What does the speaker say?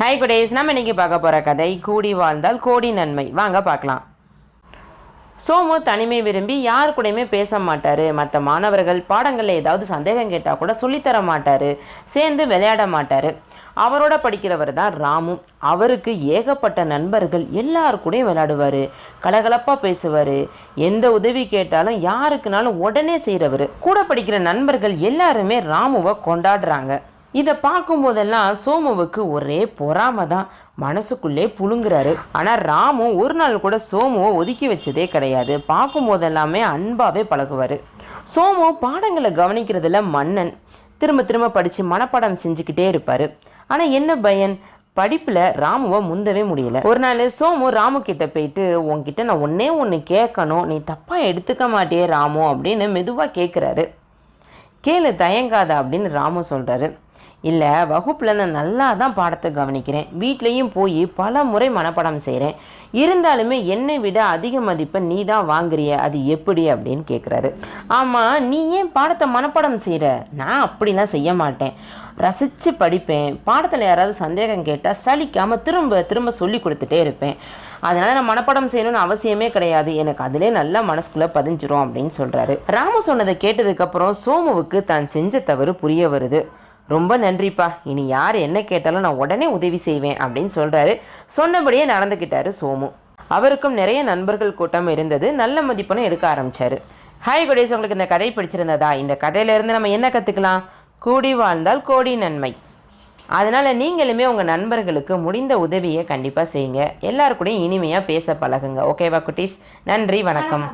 Hi குடேஸ் நம்ம இன்னைக்கு பார்க்க போகிற கதை கூடி வாழ்ந்தால் கோடி நன்மை. வாங்க பார்க்கலாம். சோமு தனிமை விரும்பி யார் கூடயுமே பேச மாட்டார். மற்ற மாணவர்கள் பாடங்களில் ஏதாவது சந்தேகம் கேட்டால் கூட சொல்லித்தர மாட்டார். சேர்ந்து விளையாட மாட்டார். அவரோட படிக்கிறவர் தான் ராமு. அவருக்கு ஏகப்பட்ட நண்பர்கள் எல்லார் கூடயும் விளையாடுவார். கலகலப்பாக பேசுவார். எந்த உதவி கேட்டாலும் யாருக்குனாலும் உடனே செய்கிறவர் கூட படிக்கிற நண்பர்கள் எல்லாருமே ராமுவை கொண்டாடுறாங்க. இதை பார்க்கும்போதெல்லாம் சோமுவுக்கு ஒரே பொறாம தான் மனசுக்குள்ளே புழுங்குறாரு. ஆனால் ராமு ஒரு நாள் கூட சோமுவை ஒதுக்கி வச்சதே கிடையாது. பார்க்கும்போதெல்லாமே அன்பாகவே பழகுவார். சோமு பாடங்களை கவனிக்கிறதுல மன்னன். திரும்ப திரும்ப படித்து மனப்பாடம் செஞ்சுக்கிட்டே இருப்பார். ஆனால் என்ன பயன்? படிப்பில் ராமுவை முந்தவே முடியல. ஒரு நாள் சோமு ராமு கிட்ட போயிட்டு உன்கிட்ட நான் ஒன்னே ஒன்று கேட்கணும். நீ தப்பாக எடுத்துக்க மாட்டியே ராமு. அப்படின்னு மெதுவாக கேட்குறாரு கேளு தயங்காத அப்படின்னு ராமு சொல்கிறாரு இல்லை வகுப்பில் நான் நல்லா தான் பாடத்தை கவனிக்கிறேன். வீட்லேயும் போய் பல முறை மனப்பாடம் செய்கிறேன் இருந்தாலுமே என்னை விட அதிக மதிப்பை நீ தான் வாங்குறிய அது எப்படி அப்படின்னு கேட்குறாரு ஆமாம் நீ ஏன் பாடத்தை மனப்பாடம் செய்கிற நான் அப்படிலாம் செய்ய மாட்டேன். ரசித்து படிப்பேன். பாடத்தில் யாராவது சந்தேகம் கேட்டால் சலிக்காமல் திரும்ப திரும்ப சொல்லி கொடுத்துட்டே இருப்பேன். அதனால் நான் மனப்பாடம் செய்யணும்னு அவசியமே கிடையாது. எனக்கு அதிலே நல்லா மனசுக்குள்ளே பதிஞ்சிரும் அப்படின்னு சொல்கிறாரு ராமு சொன்னதை கேட்டதுக்கப்புறம் சோமுவுக்கு தான் செஞ்ச தவறு புரிய வருது. ரொம்ப நன்றிப்பா. இனி யார் என்ன கேட்டாலும் நான் உடனே உதவி செய்வேன் அப்படின்னு சொல்கிறாரு சொன்னபடியே நடந்துக்கிட்டாரு சோமு. அவருக்கும் நிறைய நண்பர்கள் கூட்டம் இருந்தது. நல்ல மதிப்பெண்ணும் எடுக்க ஆரம்பித்தார் ஹாய் குடேஸ் உங்களுக்கு இந்த கதை பிடிச்சிருந்ததா? இந்த கதையிலேருந்து நம்ம என்ன கற்றுக்கலாம் கூடி வாழ்ந்தால் கோடி நன்மை. அதனால் நீங்களுமே உங்கள் நண்பர்களுக்கு முடிந்த உதவியை கண்டிப்பாக செய்யுங்க. எல்லாருக்கூடையும் இனிமையாக பேச பழகுங்க. ஓகேவா குட்டீஸ்? நன்றி வணக்கம்.